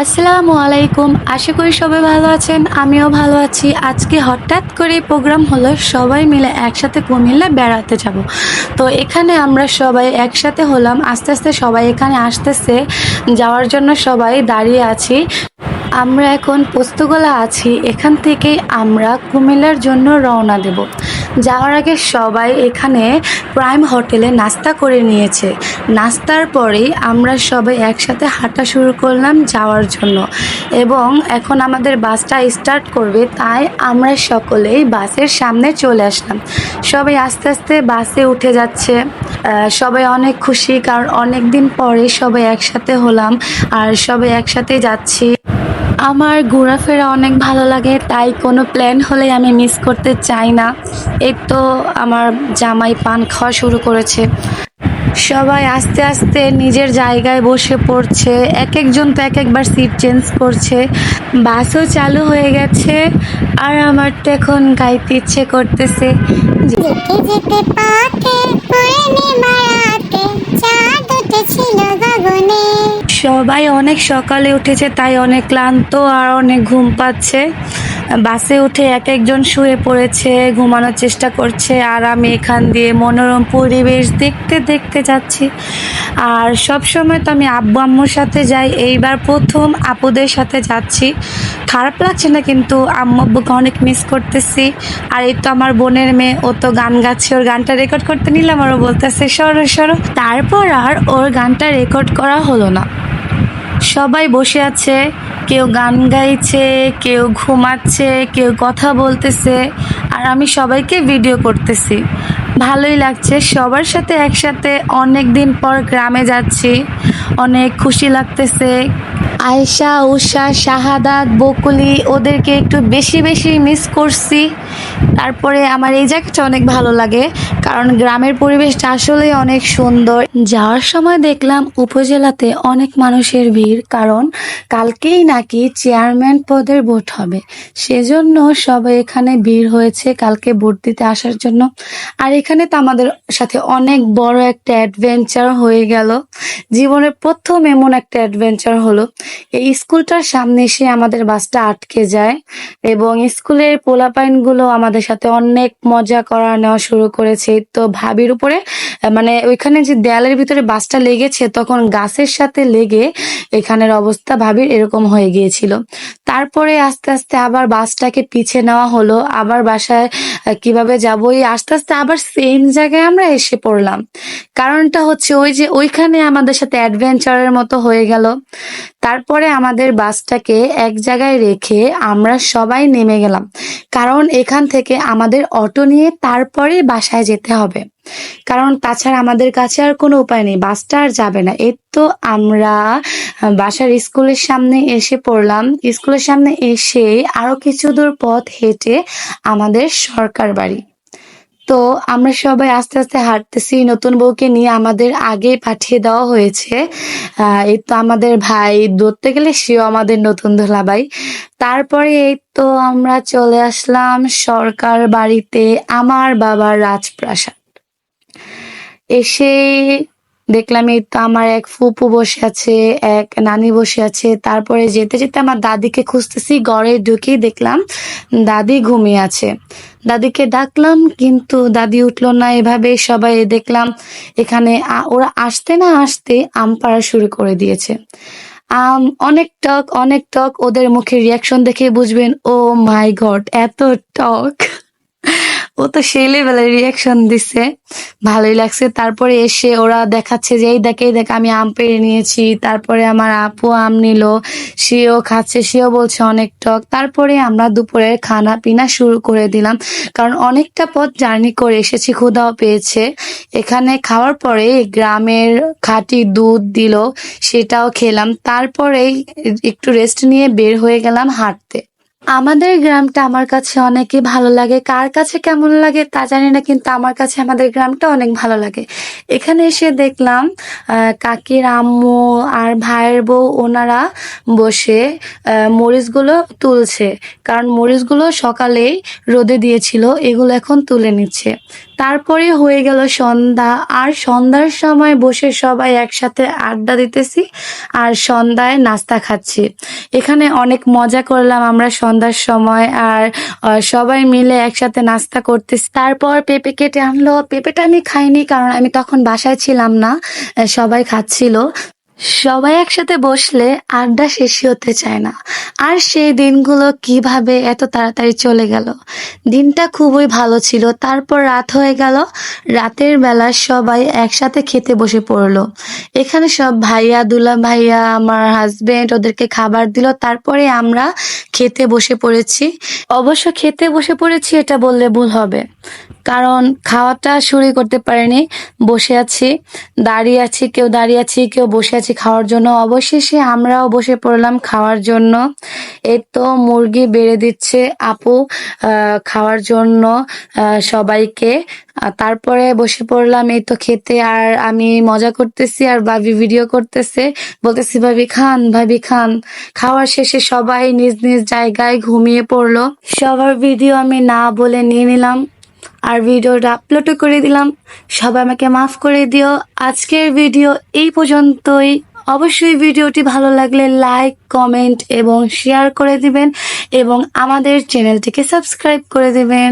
আসসালামু আলাইকুম আশা করি সবাই ভালো আছেন, আমিও ভালো আছি। আজকে হঠাৎ করে প্রোগ্রাম হলো, সবাই মিলে একসাথে কুমিল্লা বেড়াতে যাব। তো এখানে আমরা সবাই একসাথে হলাম, আস্তে আস্তে সবাই এখানে আসতেছে, যাওয়ার জন্য সবাই দাঁড়িয়ে আছি। আমরা এখন পোস্তগোলা আছি, এখান থেকে আমরা কুমিল্লার জন্য রওনা দেব। যাওয়ার আগে সবাই এখানে প্রাইম হোটেলে নাস্তা করে নিয়েছে। নাস্তার পরেই আমরা সবাই একসাথে হাঁটা শুরু করলাম যাওয়ার জন্য। এবং এখন আমাদের বাসটা স্টার্ট করবে, তাই আমরা সকলেই বাসের সামনে চলে আসলাম। সবাই আস্তে আস্তে বাসে উঠে যাচ্ছে। সবাই অনেক খুশি, কারণ অনেক দিন পরে সবাই একসাথে হলাম, আর সবাই একসাথে যাচ্ছি। আমার ঘোরাফেরা অনেক ভালো লাগে, তাই কোনো প্ল্যান হলে আমি মিস করতে চাই না। এই তো আমার জামাই পান খাওয়া শুরু করেছে। সবাই আস্তে আস্তে নিজের জায়গায় বসে পড়ছে এক একজন তো এক একবার সিট চেঞ্জ করছে। বাসও চালু হয়ে গেছে, আর আমার তো এখন গাইতে ইচ্ছে করতেছে। যেতে যেতে পথে সবাই অনেক সকালে উঠেছে, তাই অনেক ক্লান্ত আর অনেক ঘুম পাচ্ছে। বাসে উঠে এক একজন শুয়ে পড়েছে, ঘুমানোর চেষ্টা করছে আর আমি এখান দিয়ে মনোরম পরিবেশ দেখতে দেখতে যাচ্ছি। আর সব সময় তো আমি আব্বু আম্মুর সাথে যাই, এইবার প্রথম আপুদের সাথে যাচ্ছি। খারাপ লাগছে না কিন্তু আম্মু আব্বুকে অনেক মিস করতেছি। আর এই তো আমার বোনের মেয়ে, ও তো গান গাচ্ছে, ওর গানটা রেকর্ড করতে নিলাম আর ও বলতেছে, সরো সরো। তারপর আর ওর গানটা রেকর্ড করা হলো না। সবাই বসে আছে, কেউ গান গাইছে, কেউ ঘুমাচ্ছে, কেউ কথা বলতেছে, আর আমি সবাইকে ভিডিও করতেছি। ভালোই লাগছে, সবার সাথে একসাথে অনেক দিন পর গ্রামে যাচ্ছি, অনেক খুশি লাগতেছে। আয়শা উষা শাহাদাত, বকুলি, ওদেরকে একটু বেশি বেশি মিস করছি। তারপরে আমার এই জায়গাটা অনেক ভালো লাগে, কারণ গ্রামের পরিবেশটা আসলে অনেক সুন্দর। যাওয়ার সময় দেখলাম উপজেলাতে অনেক মানুষের ভিড়, কারণ কালকেই নাকি চেয়ারম্যান পদের ভোট হবে। সেজন্য সবাই এখানে ভিড় হয়েছে, কালকে ভোট দিতে আসার জন্য। আর এখানে তো আমাদের সাথে অনেক বড় একটা অ্যাডভেঞ্চার হয়ে গেল। জীবনের প্রথম এমন একটা অ্যাডভেঞ্চার হলো। এই স্কুলটার সামনে এসে আমাদের বাসটা আটকে যায় এবং স্কুলের পোলাপাইনগুলো আমাদের সাথে অনেক মজা করা নেওয়া শুরু করেছে। তো ভাবির উপরে মানে ওইখানে যে দেয়ালের ভিতরে বাসটা লেগেছে, তখন গাছের সাথে লেগে এখানের অবস্থা ভাবির এরকম হয়ে গিয়েছিল। তারপরে আস্তে আস্তে আবার বাসটাকে পিছে নেওয়া হলো। আবার বাসায় কীভাবে যাব, এই আস্তে আস্তে আবার সেম জায়গায় আমরা এসে পড়লাম। কারণটা হচ্ছে ওই যে ওইখানে আমাদের সাথে অ্যাডভেঞ্চারের মতো হয়ে গেল। তারপরে আমাদের বাসটাকে এক জায়গায় রেখে আমরা সবাই নেমে গেলাম। কারণ এখান থেকে আমাদের অটো নিয়ে তারপরে বাসায় যেতে হবে। কারণ তাছাড়া আমাদের কাছে আর কোনো উপায় নেই বাসটা আর যাবে না। এর তো আমরা বাসার স্কুলের সামনে এসে পড়লাম। স্কুলের সামনে এসে আরও কিছু দূর পথ হেঁটে আমাদের সরকার বাড়ি। তো আমরা সবাই আস্তে আস্তে হাঁটতেছি। নতুন বউকে নিয়ে আমাদের আগে পাঠিয়ে দেওয়া হয়েছে। এই তো আমাদের ভাই ধরতে গেলে সেও আমাদের নতুন ধুলাভাই তারপরে এই তো আমরা চলে আসলাম সরকার বাড়িতে আমার বাবার রাজপ্রাসাদ। এসে দেখলাম এই তো আমার এক ফুপু বসে আছে, এক নানি বসে আছে। তারপরে যেতে যেতে আমার দাদিকে খুঁজতেছি, ঘরে ঢুকেই দেখলাম দাদি ঘুমিয়ে আছে। দাদিকে ডাকলাম, কিন্তু দাদি উঠল না। এভাবে সবাই দেখলাম এখানে ওরা আসতে না আসতে আম পাড়া শুরু করে দিয়েছে। আম, অনেক টক অনেক টক, ওদের মুখের রিয়াকশন দেখে বুঝবেন, ও মাই গড, এত টক। ও তো সেই লেভেলের রিয়াকশন দিছে। ভালোই লাগছে। তারপরে এসে ওরা দেখাচ্ছে যে, এই দেখ এই দেখ, আমি আম পেড়ে নিয়েছি। তারপরে আমার আপু আম নিল। সেও খাচ্ছে, সেও বলছে অনেক টক। তারপরে আমরা দুপুরের খানা পিনা শুরু করে দিলাম। কারণ অনেকটা পথ জার্নি করে এসেছি, ক্ষুধাও পেয়েছে। এখানে খাওয়ার পরে গ্রামের খাঁটি দুধ দিল, সেটাও খেলাম। তারপরেই একটু রেস্ট নিয়ে বের হয়ে গেলাম হাঁটতে। আমাদের গ্রামটা আমার কাছে অনেকই ভালো লাগে। কার কাছে কেমন লাগে তা জানি না, কিন্তু আমার কাছে আমাদের গ্রামটা অনেক ভালো লাগে। এখানে এসে দেখলাম কাকির আম্মু আর ভাইয়ের বউ ওনারা বসে মরিচগুলো তুলছে। কারণ মরিচগুলো সকালেই রোদে দিয়েছিল, এগুলো এখন তুলে নিচ্ছে। তারপরে হয়ে গেল সন্ধ্যা। আর সন্ধ্যার সময় বসে সবাই একসাথে আড্ডা দিতেছি আর সন্ধ্যায় নাস্তা খাচ্ছি। এখানে অনেক মজা করলাম আমরা সন্ধ্যার সময় আর সবাই মিলে একসাথে নাস্তা করতেছি। তারপর পেঁপে কেটে আনলো। পেঁপেটা আমি খাইনি কারণ আমি তখন বাসায় ছিলাম না সবাই খাচ্ছিল। সবাই একসাথে বসলে আড্ডা শেষই হতে চায় না। আর সেই দিনগুলো কীভাবে এত তাড়াতাড়ি চলে গেল? দিনটা খুবই ভালো ছিল। তারপর রাত হয়ে গেল। রাতের বেলা সবাই একসাথে খেতে বসে পড়ল। এখানে সব ভাইয়া, দুলা ভাইয়া, আমার হাজবেন্ড ওদেরকে খাবার দিল। তারপরে আমরা খেতে বসে পড়েছি। অবশ্য খেতে বসে পড়েছি এটা বললে ভুল হবে। কারণ খাওয়াটা শুরু করতে পারিনি। বসে আছি, দাঁড়িয়ে আছি, কেউ দাঁড়িয়ে আছি, কেউ বসে আছি খাওয়ার জন্য। অবশেষে আমরাও বসে পড়লাম খাওয়ার জন্য। এই তো মুরগি বেড়ে দিচ্ছে আপু খাওয়ার জন্য সবাইকে। তারপরে বসে পড়লাম এই তো খেতে। আর আমি মজা করতেছি, আর ভাবি ভিডিও করতেছে। বলতেছি, ভাবি, খান ভাবি, খান। খাওয়ার শেষে সবাই নিজ নিজ জায়গায় ঘুমিয়ে পড়ল। সবার ভিডিও আমি না বলে নিয়ে নিলাম। আর ভিডিওটা আপলোডও করে দিলাম। সবাই আমাকে মাফ করে দিও। আজকের ভিডিও এই পর্যন্তই। অবশ্যই ভিডিওটি ভালো লাগলে লাইক কমেন্ট এবং শেয়ার করে দিবেন এবং আমাদের চ্যানেলটিকে সাবস্ক্রাইব করে দিবেন।